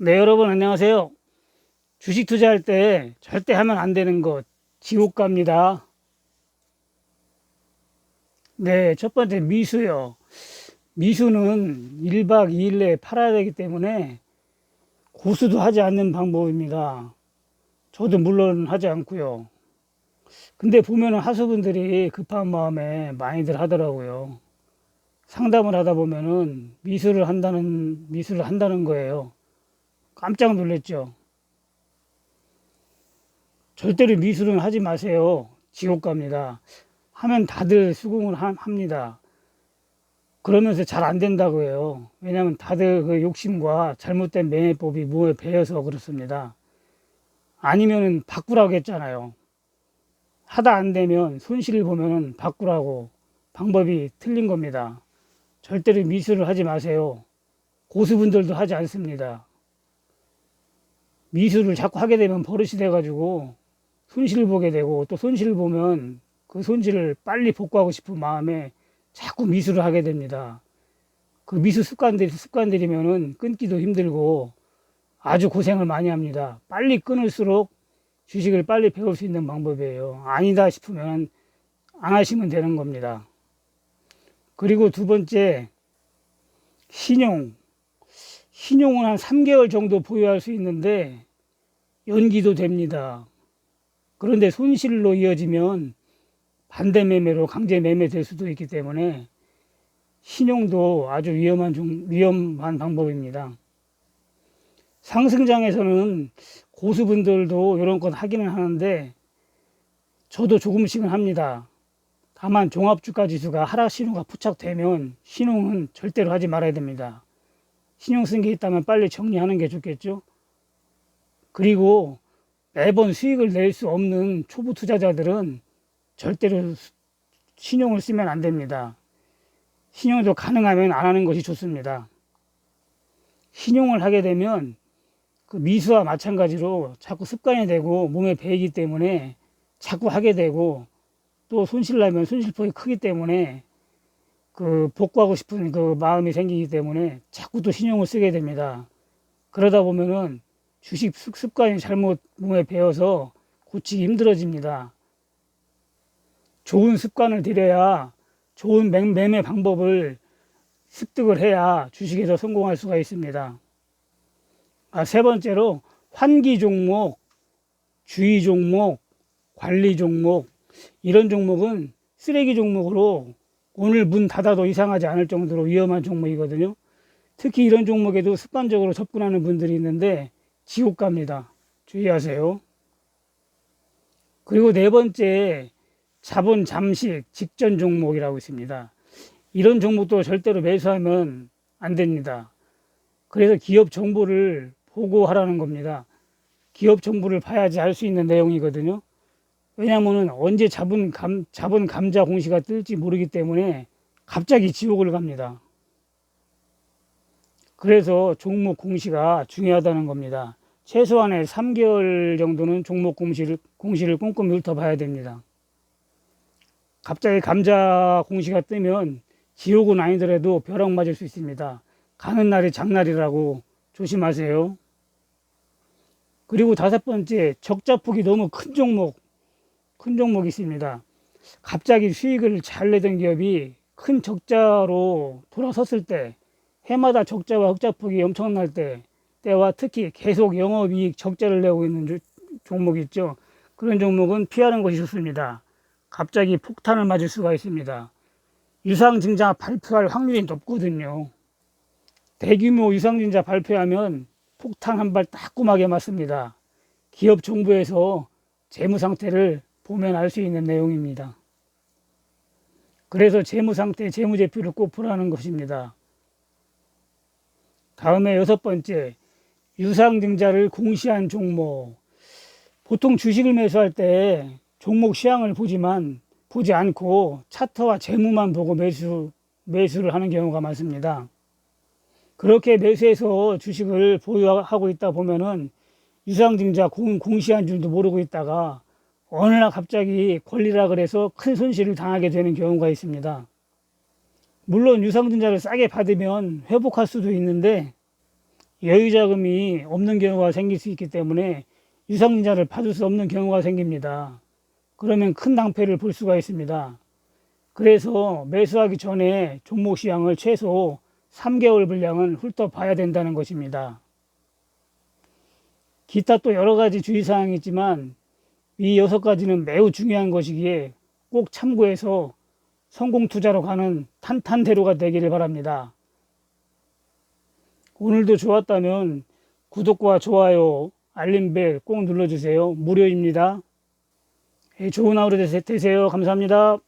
네, 여러분 안녕하세요. 주식 투자할 때 절대 하면 안 되는 것, 지옥갑니다. 네, 첫 번째 미수요. 미수는 1박 2일 내에 팔아야 되기 때문에 고수도 하지 않는 방법입니다. 저도 물론 하지 않고요. 근데 보면은 하수분들이 급한 마음에 많이들 하더라고요. 상담을 하다 보면은 미수를 한다는 미수를 한다는 거예요. 깜짝 놀랐죠. 절대로 미술은 하지 마세요. 지옥 갑니다. 하면 다들 수긍을 하- 합니다. 그러면서 잘 안 된다고 해요. 왜냐하면 다들 그 욕심과 잘못된 매매법이 몸에 배어서 그렇습니다. 아니면은 바꾸라고 했잖아요. 하다 안 되면 손실을 보면은 바꾸라고 방법이 틀린 겁니다. 절대로 미술을 하지 마세요. 고수분들도 하지 않습니다. 미술을 자꾸 하게 되면 버릇이 돼가지고 손실을 보게 되고 또 손실을 보면 그 손실을 빨리 복구하고 싶은 마음에 자꾸 미술을 하게 됩니다. 그 미술 습관들이 습관들이면은 끊기도 힘들고 아주 고생을 많이 합니다. 빨리 끊을수록 주식을 빨리 배울 수 있는 방법이에요. 아니다 싶으면 안 하시면 되는 겁니다. 그리고 두 번째, 신용. 신용은 한 3개월 정도 보유할 수 있는데 연기도 됩니다. 그런데 손실로 이어지면 반대 매매로 강제 매매될 수도 있기 때문에 신용도 아주 위험한 중, 위험한 방법입니다. 상승장에서는 고수분들도 이런 것 하기는 하는데 저도 조금씩은 합니다. 다만 종합주가 지수가 하락 신호가 포착되면 신용은 절대로 하지 말아야 됩니다. 신용 쓴 게 있다면 빨리 정리하는 게 좋겠죠. 그리고 매번 수익을 낼 수 없는 초보 투자자들은 절대로 수- 신용을 쓰면 안 됩니다. 신용도 가능하면 안 하는 것이 좋습니다. 신용을 하게 되면 그 미수와 마찬가지로 자꾸 습관이 되고 몸에 배이기 때문에 자꾸 하게 되고 또 손실 나면 손실폭이 크기 때문에 그 복구하고 싶은 그 마음이 생기기 때문에 자꾸 또 신용을 쓰게 됩니다. 그러다 보면은 주식 습- 습관이 잘못 몸에 배어서 고치기 힘들어집니다. 좋은 습관을 들여야 좋은 매- 매매 방법을 습득을 해야 주식에서 성공할 수가 있습니다. 아, 세 번째로 환기 종목, 주의 종목, 관리 종목 이런 종목은 쓰레기 종목으로 오늘 문 닫아도 이상하지 않을 정도로 위험한 종목이거든요. 특히 이런 종목에도 습관적으로 접근하는 분들이 있는데 지옥 갑니다. 주의하세요. 그리고 네 번째 자본 잠식 직전 종목이라고 있습니다. 이런 종목도 절대로 매수하면 안 됩니다. 그래서 기업 정보를 보고 하라는 겁니다. 기업 정보를 봐야지 할수 있는 내용이거든요. 왜냐하면 언제 자본 감, 자본 감자 공시가 뜰지 모르기 때문에 갑자기 지옥을 갑니다. 그래서 종목 공시가 중요하다는 겁니다. 최소한의 3개월 정도는 종목 공시를, 공시를 꼼꼼히 훑어봐야 됩니다. 갑자기 감자 공시가 뜨면 지옥은 아니더라도 벼락 맞을 수 있습니다. 가는 날이 장날이라고 조심하세요. 그리고 다섯 번째, 적자폭이 너무 큰 종목, 큰 종목이 있습니다. 갑자기 수익을 잘 내던 기업이 큰 적자로 돌아섰을 때, 해마다 적자와 흑자폭이 엄청날 때, 때와 특히 계속 영업이익 적자를 내고 있는 조- 종목이 있죠. 그런 종목은 피하는 것이 좋습니다. 갑자기 폭탄을 맞을 수가 있습니다. 유상증자 발표할 확률이 높거든요. 대규모 유상증자 발표하면 폭탄 한 발 따끔하게 맞습니다. 기업 정부에서 재무 상태를 보면 알 수 있는 내용입니다. 그래서 재무 상태, 재무 제표를 꼭 보라는 것입니다. 다음에 여섯 번째, 유상증자를 공시한 종목. 보통 주식을 매수할 때 종목 시향을 보지만 보지 않고 차트와 재무만 보고 매수 매수를 하는 경우가 많습니다. 그렇게 매수해서 주식을 보유하고 있다 보면은 유상증자 공, 공시한 줄도 모르고 있다가 어느 날 갑자기 권리라 그래서 큰 손실을 당하게 되는 경우가 있습니다. 물론 유상증자를 싸게 받으면 회복할 수도 있는데 여유 자금이 없는 경우가 생길 수 있기 때문에 유상증자를 받을 수 없는 경우가 생깁니다. 그러면 큰 낭패를 볼 수가 있습니다. 그래서 매수하기 전에 종목 시향을 최소 3개월 분량은 훑어 봐야 된다는 것입니다. 기타 또 여러 가지 주의사항이 있지만 이 여섯 가지는 매우 중요한 것이기에 꼭 참고해서 성공 투자로 가는 탄탄대로가 되기를 바랍니다. 오늘도 좋았다면 구독과 좋아요, 알림벨 꼭 눌러주세요. 무료입니다. 예, 좋은 하루 되세요. 감사합니다.